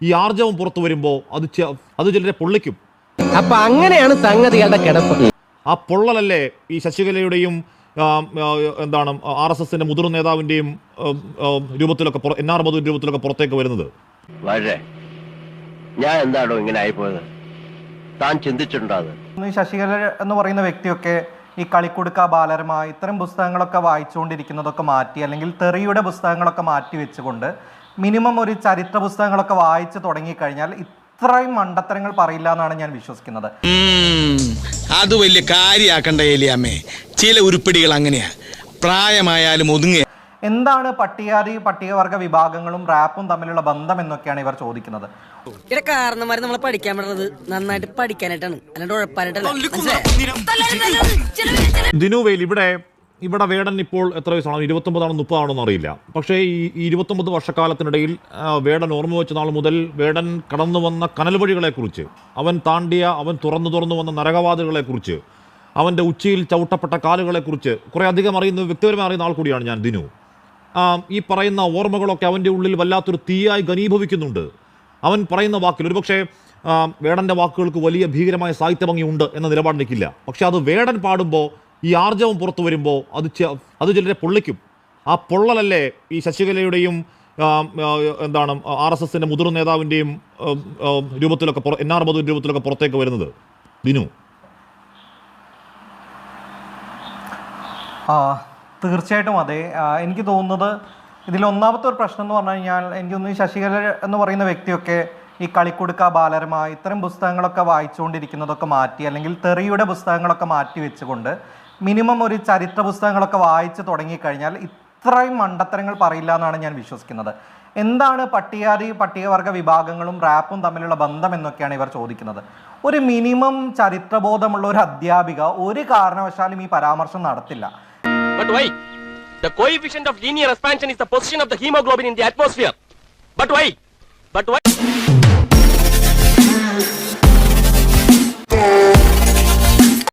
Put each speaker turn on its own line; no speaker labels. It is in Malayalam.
ഈ ആർജവം പുറത്തു വരുമ്പോൾ അത് അത് ചിലരെ പൊള്ളിക്കും.
അപ്പൊ അങ്ങനെയാണ് സംഗതികളുടെ കിടപ്പ്.
ആ പൊള്ളലല്ലേ ഈ ശശികലയുടെയും എന്താണ് ആർ എസ് എസിന്റെ മുതിർന്ന നേതാവിന്റെയും രൂപത്തിലൊക്കെ എൻ ആർ മധു രൂപത്തിലൊക്കെ പുറത്തേക്ക് വരുന്നത്?
ഞാൻ എന്താണോ ഇങ്ങനെ ആയിപ്പോയത്? താൻ ചിന്തിച്ചിട്ടുണ്ടോ
ശശികല എന്ന് പറയുന്ന വ്യക്തിയൊക്കെ ഈ കളിക്കുടുക്ക ബാലരമ ഇത്തരം പുസ്തകങ്ങളൊക്കെ വായിച്ചുകൊണ്ടിരിക്കുന്നതൊക്കെ മാറ്റി അല്ലെങ്കിൽ തെറിയുടെ പുസ്തകങ്ങളൊക്കെ മാറ്റി വെച്ചുകൊണ്ട് മിനിമം ഒരു ചരിത്ര പുസ്തകങ്ങളൊക്കെ വായിച്ചു തുടങ്ങിക്കഴിഞ്ഞാൽ ഇത്രയും മണ്ടത്തരങ്ങൾ പറയില്ല എന്നാണ് ഞാൻ വിശ്വസിക്കുന്നത്.
അത് വലിയ കാര്യാക്കണ്ട ഏലിയാമ്മേ. ചില ഉരുപ്പിടികൾ അങ്ങനെയാ. പ്രായമായാലും ഒതുങ്ങിയ
എന്താണ് പട്ടികാതി പട്ടികവർഗ വിഭാഗങ്ങളും റാപ്പും തമ്മിലുള്ള ബന്ധം എന്നൊക്കെയാണ് ഇവർ ചോദിക്കുന്നത്.
ഇവിടെ കാരണന്മാര് നമ്മളെ പഠിക്കാൻ പറ്റുന്നത് നന്നായിട്ട് പഠിക്കാനായിട്ടാണ്. അല്ലാണ്ട് ഉഴപ്പാനായിട്ടല്ല?
ദിനുവേൽ ഇവിടെ ഇവിടെ വേടൻ ഇപ്പോൾ എത്ര വയസ്സാണോ? ഇരുപത്തൊമ്പതാണോ മുപ്പതാണോ എന്നറിയില്ല പക്ഷേ ഈ ഇരുപത്തൊമ്പത് വർഷക്കാലത്തിനിടയിൽ വേടൻ ഓർമ്മ വെച്ച നാൾ മുതൽ വേടൻ കടന്നു വന്ന കനൽ വഴികളെക്കുറിച്ച് അവൻ താണ്ടിയ അവൻ തുറന്നു തുറന്നു വന്ന നരകവാദികളെക്കുറിച്ച് അവന്റെ ഉച്ചയിൽ ചവിട്ടപ്പെട്ട കാലുകളെക്കുറിച്ച് കുറേ അധികം അറിയുന്ന വ്യക്തിപരമായി അറിയുന്ന ആൾ കൂടിയാണ് ഞാൻ ദിനു. ഈ പറയുന്ന ഓർമ്മകളൊക്കെ അവന്റെ ഉള്ളിൽ വല്ലാത്തൊരു തീയായി ഘനീഭവിക്കുന്നുണ്ട്. അവൻ പറയുന്ന വാക്കിൽ ഒരുപക്ഷേ വേടന്റെ വാക്കുകൾക്ക് വലിയ ഭീകരമായ സാഹിത്യഭംഗി ഉണ്ട് എന്ന നിലപാട് നിൽക്കില്ല പക്ഷേ അത് വേടൻ പാടുമ്പോൾ ഈ ആർജവം പുറത്തു വരുമ്പോൾ അത് അത് ചിലരെ പൊള്ളിക്കും. ആ പൊള്ളലല്ലേ ഈ ശശികലയുടെയും എന്താണ് ആർ എസ് എസിന്റെ മുതിർന്ന നേതാവിന്റെയും രൂപത്തിലൊക്കെ എൻ ആർ മധു രൂപത്തിലൊക്കെ പുറത്തേക്ക് വരുന്നത്. ദിനു
ആ തീർച്ചയായിട്ടും അതെ. എനിക്ക് തോന്നുന്നത് ഇതിൽ ഒന്നാമത്തെ ഒരു പ്രശ്നം എന്ന് പറഞ്ഞു കഴിഞ്ഞാൽ എനിക്ക് തോന്നുന്നു ഈ ശശികല എന്ന് പറയുന്ന വ്യക്തിയൊക്കെ ഈ കളിക്കുടുക്ക ബാലരമ ഇത്തരം പുസ്തകങ്ങളൊക്കെ വായിച്ചുകൊണ്ടിരിക്കുന്നതൊക്കെ മാറ്റി അല്ലെങ്കിൽ തെറിയുടെ പുസ്തകങ്ങളൊക്കെ മാറ്റി വെച്ചുകൊണ്ട് മിനിമം ഒരു ചരിത്ര പുസ്തകങ്ങളൊക്കെ വായിച്ച് തുടങ്ങിക്കഴിഞ്ഞാൽ ഇത്രയും മണ്ടത്തരങ്ങൾ പറയില്ല എന്നാണ് ഞാൻ വിശ്വസിക്കുന്നത് എന്താണ് പട്ടികാതി പട്ടികവർഗ വിഭാഗങ്ങളും റാപ്പും തമ്മിലുള്ള ബന്ധം എന്നൊക്കെയാണ് ഇവർ ചോദിക്കുന്നത് ഒരു മിനിമം ചരിത്രബോധമുള്ള ഒരു അധ്യാപിക ഒരു കാരണവശാലും ഈ പരാമർശം നടത്തില്ല
But why? The coefficient of linear expansion is the position of the hemoglobin in the atmosphere. But why? But why?